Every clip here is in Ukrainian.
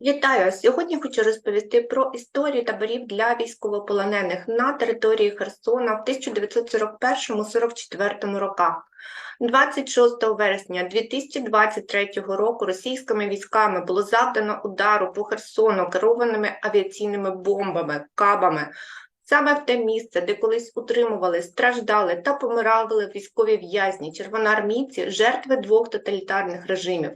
Вітаю! Сьогодні хочу розповісти про історію таборів для військовополонених на території Херсона в 1941-44 роках. 26 вересня 2023 року російськими військами було завдано удару по Херсону керованими авіаційними бомбами, кабами, саме в те місце, де колись утримували, страждали та помирали військові в'язні, червоноармійці, жертви двох тоталітарних режимів.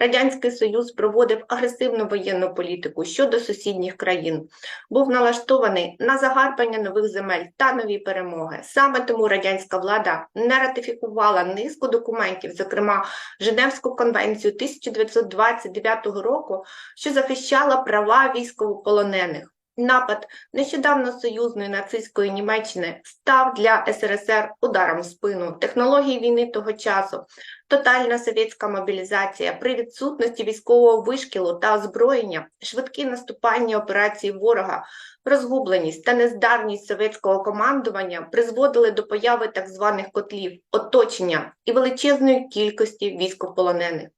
Радянський Союз проводив агресивну воєнну політику щодо сусідніх країн, був налаштований на загарбання нових земель та нові перемоги. Саме тому радянська влада не ратифікувала низку документів, зокрема Женевську конвенцію 1929 року, що захищала права військовополонених. Напад нещодавно союзної нацистської Німеччини став для СРСР ударом в спину. Технології війни того часу тотальна совєтська мобілізація при відсутності військового вишкілу та озброєння, швидкі наступальні операції ворога, розгубленість та нездавність совєтського командування призводили до появи так званих котлів, оточення і величезної кількості військополонених.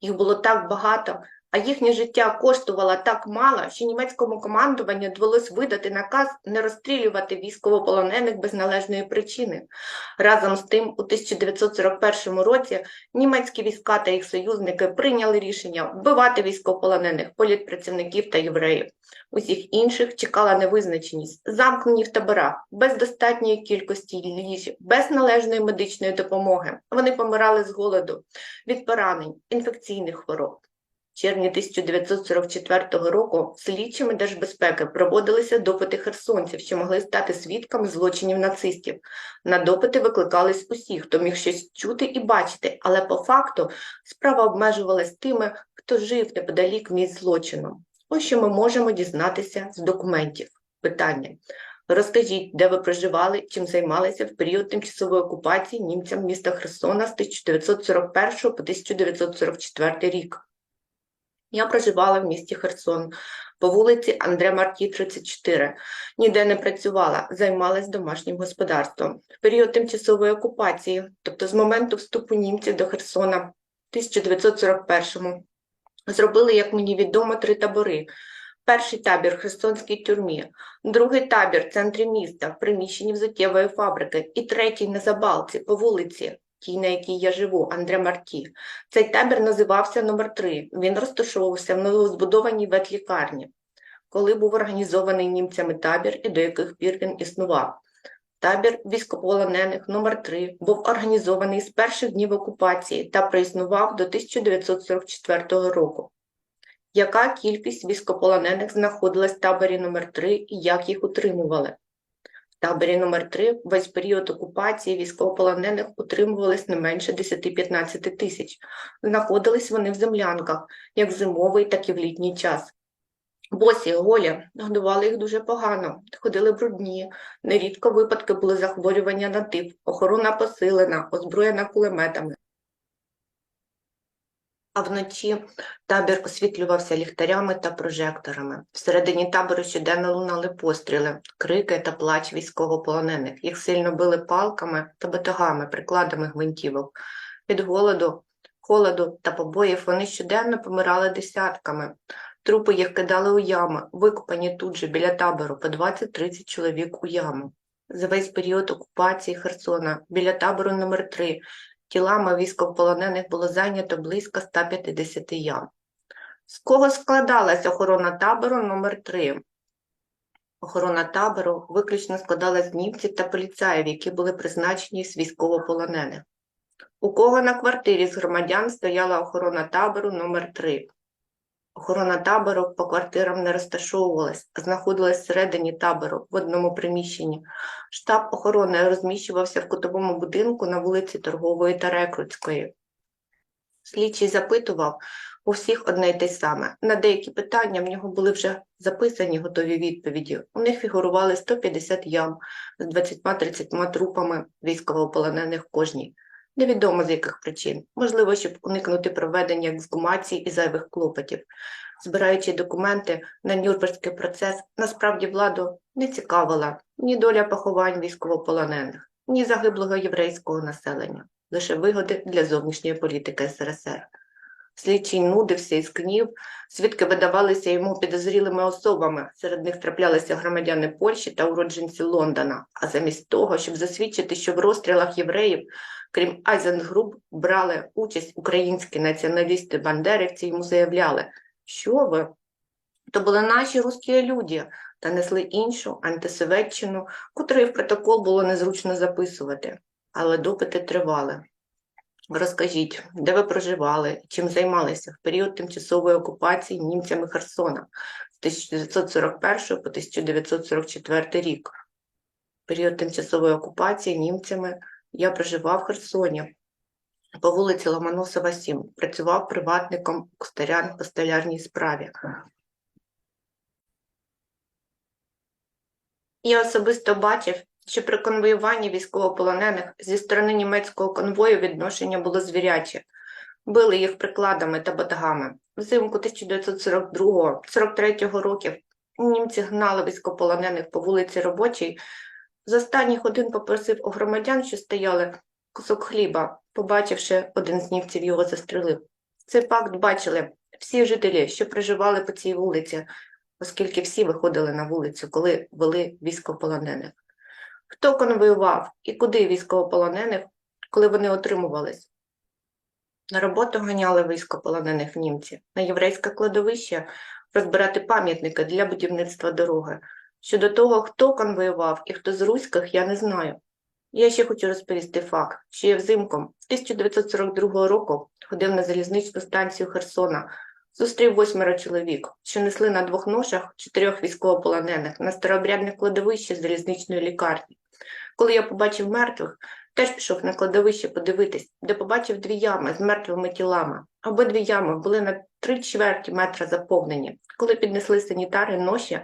Їх було так багато, а їхнє життя коштувало так мало, що німецькому командуванню довелось видати наказ не розстрілювати військовополонених без належної причини. Разом з тим, у 1941 році німецькі війська та їх союзники прийняли рішення вбивати військовополонених, політпрацівників та євреїв. Усіх інших чекала невизначеність, замкнені в таборах, без достатньої кількості їжі, без належної медичної допомоги. Вони помирали з голоду, від поранень, інфекційних хвороб. Червні 1944 року слідчими держбезпеки проводилися допити херсонців, що могли стати свідками злочинів нацистів. На допити викликались усі, хто міг щось чути і бачити, але по факту справа обмежувалась тими, хто жив неподалік місць злочину. Ось що ми можемо дізнатися з документів. Питання. Розкажіть, де ви проживали, чим займалися в період тимчасової окупації німцям міста Херсона з 1941 по 1944 рік. Я проживала в місті Херсон по вулиці Андре Марті, 34. Ніде не працювала, займалась домашнім господарством. В період тимчасової окупації, тобто з моменту вступу німців до Херсона в 1941-му, зробили, як мені відомо, три табори. Перший табір в Херсонській тюрмі, другий табір в центрі міста, в приміщенні взуттєвої фабрики, і третій на Забалці по вулиці тій, на якій я живу, Андре Марті. Цей табір називався номер 3 Він розташовувався в новозбудованій ветлікарні, коли був організований німцями табір і до яких пір він існував. Табір військополонених номер 3 був організований з перших днів окупації та проіснував до 1944 року. Яка кількість військополонених знаходилась в таборі номер 3 і як їх утримували? Таборі номер 3 весь період окупації військовополонених утримувались не менше 10-15 тисяч. Знаходились вони в землянках, як в зимовий, так і в літній час. Босі, голі, годували їх дуже погано, ходили брудні, нерідко випадки були захворювання на тип, охорона посилена, озброєна кулеметами а вночі табір освітлювався ліхтарями та прожекторами. Всередині табору щоденно лунали постріли, крики та плач військовополонених. Їх сильно били палками та батогами, прикладами гвинтівок. Від голоду, холоду та побоїв вони щоденно помирали десятками. Трупи їх кидали у ями, викопані тут же біля табору по 20-30 чоловік у яму. За весь період окупації Херсона біля табору номер 3 тілами військовополонених було зайнято близько 150 ям. З кого складалась охорона табору номер 3 Охорона табору виключно складалась з німців та поліцаїв, які були призначені з військовополонених. У кого на квартирі з громадян стояла охорона табору номер 3 Охорона табору по квартирам не розташовувалась, а знаходилась всередині табору в одному приміщенні. Штаб охорони розміщувався в кутовому будинку на вулиці Торгової та Рекрутської. Слідчий запитував у всіх одне й те саме. На деякі питання в нього були вже записані готові відповіді. У них фігурували 150 ям з 20-30 трупами військовополонених кожній. Невідомо з яких причин, можливо, щоб уникнути проведення ексгумації і зайвих клопотів. Збираючи документи на Нюрнберзький процес, насправді владу не цікавила ні доля поховань військовополонених, ні загиблого єврейського населення, лише вигоди для зовнішньої політики СРСР. Слідчий нудився і скнів, свідки видавалися йому підозрілими особами. Серед них траплялися громадяни Польщі та уродженці Лондона. А замість того, щоб засвідчити, що в розстрілах євреїв, крім Айзенгруп, брали участь українські націоналісти-бандерівці, йому заявляли, що ви? То були наші русські люди та несли іншу антисоветчину, котрої в протокол було незручно записувати. Але допити тривали. Розкажіть, де ви проживали, чим займалися в період тимчасової окупації німцями Херсона з 1941 по 1944 рік. Період тимчасової окупації німцями я проживав в Херсоні по вулиці Ломоносова, 7. Працював приватником у Старян по столярній справі. Я особисто бачив, що при конвоюванні військовополонених зі сторони німецького конвою відношення було звіряче. Били їх прикладами та батагами. Взимку 1942-43 років німці гнали військовополонених по вулиці Робочій. З останніх один попросив у громадян, що стояли, кусок хліба. Побачивши, один з німців його застрелив. Цей факт бачили всі жителі, що проживали по цій вулиці, оскільки всі виходили на вулицю, коли вели військовополонених. Хто конвоював і куди військовополонених, коли вони отримувались? На роботу ганяли військовополонених німці, на єврейське кладовище розбирати пам'ятники для будівництва дороги. Щодо того, хто конвоював і хто з руських, я не знаю. Я ще хочу розповісти факт, що я взимку 1942 року ходив на залізничну станцію Херсона, зустрів восьмеро чоловік, що несли на двох ношах чотирьох військовополонених на старообрядне кладовище залізничної лікарні. Коли я побачив мертвих, теж пішов на кладовище подивитись, де побачив дві ями з мертвими тілами. Обидві ями були на три чверті метра заповнені. Коли піднесли санітари ноші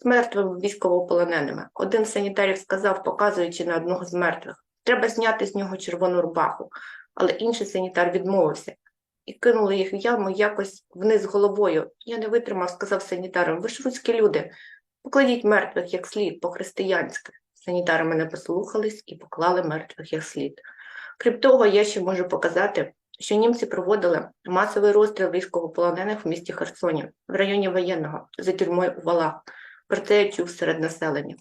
з мертвими військовополоненими, один з санітарів сказав, показуючи на одного з мертвих, треба зняти з нього червону рубаху, але інший санітар відмовився. І кинули їх в яму якось вниз головою. Я не витримав, сказав санітарам, ви ж руські люди, покладіть мертвих як слід, по-християнськи. Санітари мене послухались і поклали мертвих як слід. Крім того, я ще можу показати, що німці проводили масовий розстріл військовополонених в місті Херсоні, в районі воєнного, за тюрмою у Валах. Про це я чув серед населення.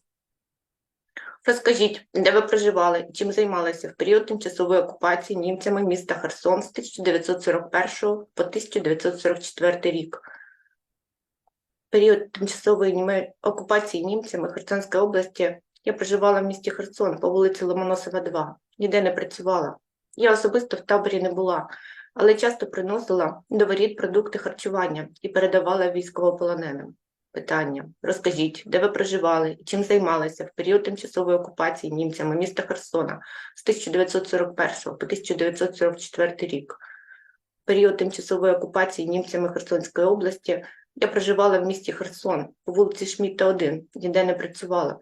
Розкажіть, де ви проживали чим займалися в період тимчасової окупації німцями міста Херсон з 1941 по 1944 рік. Період тимчасової окупації німцями Херсонської області я проживала в місті Херсон по вулиці Ломоносова, 2. Ніде не працювала. Я особисто в таборі не була, але часто приносила до воріт продукти харчування і передавала військовополоненим. Питання. Розкажіть, де ви проживали і чим займалися в період тимчасової окупації німцями міста Херсона з 1941 по 1944 рік. В період тимчасової окупації німцями Херсонської області я проживала в місті Херсон по вулиці Шмітта 1, ніде не працювала.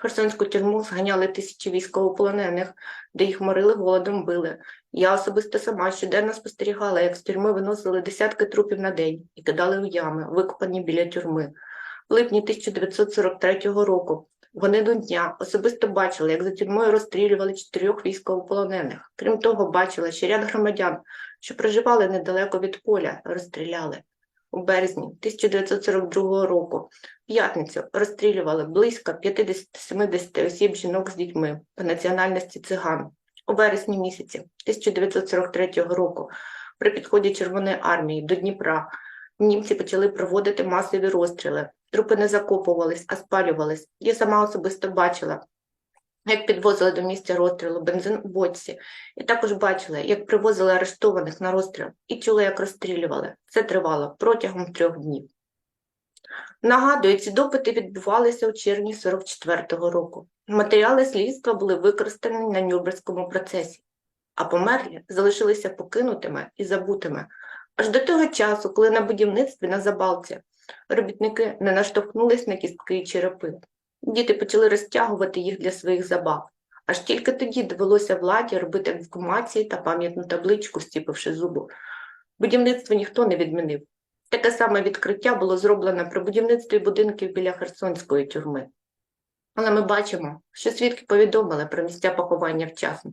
Херсонську тюрму зганяли тисячі військовополонених, де їх морили голодом били. Я особисто сама щоденно спостерігала, як з тюрми виносили десятки трупів на день і кидали у ями, викопані біля тюрми. В липні 1943 року вони до дня особисто бачили, як за тюрмою розстрілювали чотирьох військовополонених. Крім того, бачила, що ряд громадян, що проживали недалеко від поля, розстріляли. У березні 1942 року в п'ятницю розстрілювали близько 50-70 осіб жінок з дітьми по національності циган. У вересні місяці 1943 року при підході Червоної армії до Дніпра німці почали проводити масові розстріли. Трупи не закопувались, а спалювались. Я сама особисто бачила, як підвозили до місця розстрілу бензин у бочці, і також бачила, як привозили арештованих на розстріл і чула, як розстрілювали. Це тривало протягом трьох днів. Нагадую, ці допити відбувалися у червні 44-го року. Матеріали слідства були використані на Нюрнберзькому процесі, а померлі залишилися покинутими і забутими аж до того часу, коли на будівництві на Забалці робітники не наштовхнулись на кістки і черепи. Діти почали розтягувати їх для своїх забав. Аж тільки тоді довелося владі робити екзгумації та пам'ятну табличку, стіпивши зубу. Будівництво ніхто не відмінив. Таке саме відкриття було зроблено при будівництві будинків біля Херсонської тюрми. Але ми бачимо, що свідки повідомили про місця поховання вчасно.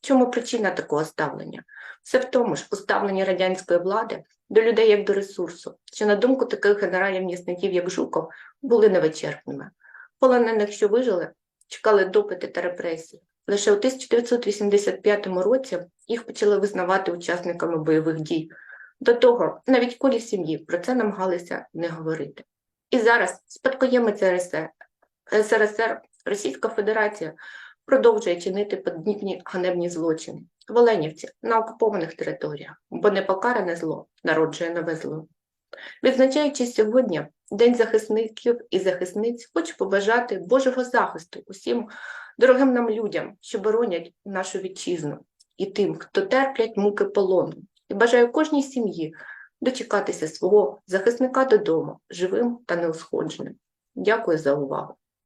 Чому причина такого ставлення? Все в тому ж поставленні радянської влади до людей як до ресурсу, що на думку таких генералів-м'ясників, як Жуков, були невичерпними. Полонених, що вижили, чекали допити та репресії. Лише у 1985 році їх почали визнавати учасниками бойових дій. До того навіть колі сім'ї про це намагалися не говорити. І зараз спадкоємець РСР, СРСР Російська Федерація продовжує чинити подібні ганебні злочини в Оленівці на окупованих територіях, бо непокаране зло народжує нове зло. Відзначаючи сьогодні День захисників і захисниць, хочу побажати Божого захисту усім дорогим нам людям, що боронять нашу вітчизну, і тим, хто терплять муки полону. І бажаю кожній сім'ї дочекатися свого захисника додому живим та неусходженим. Дякую за увагу.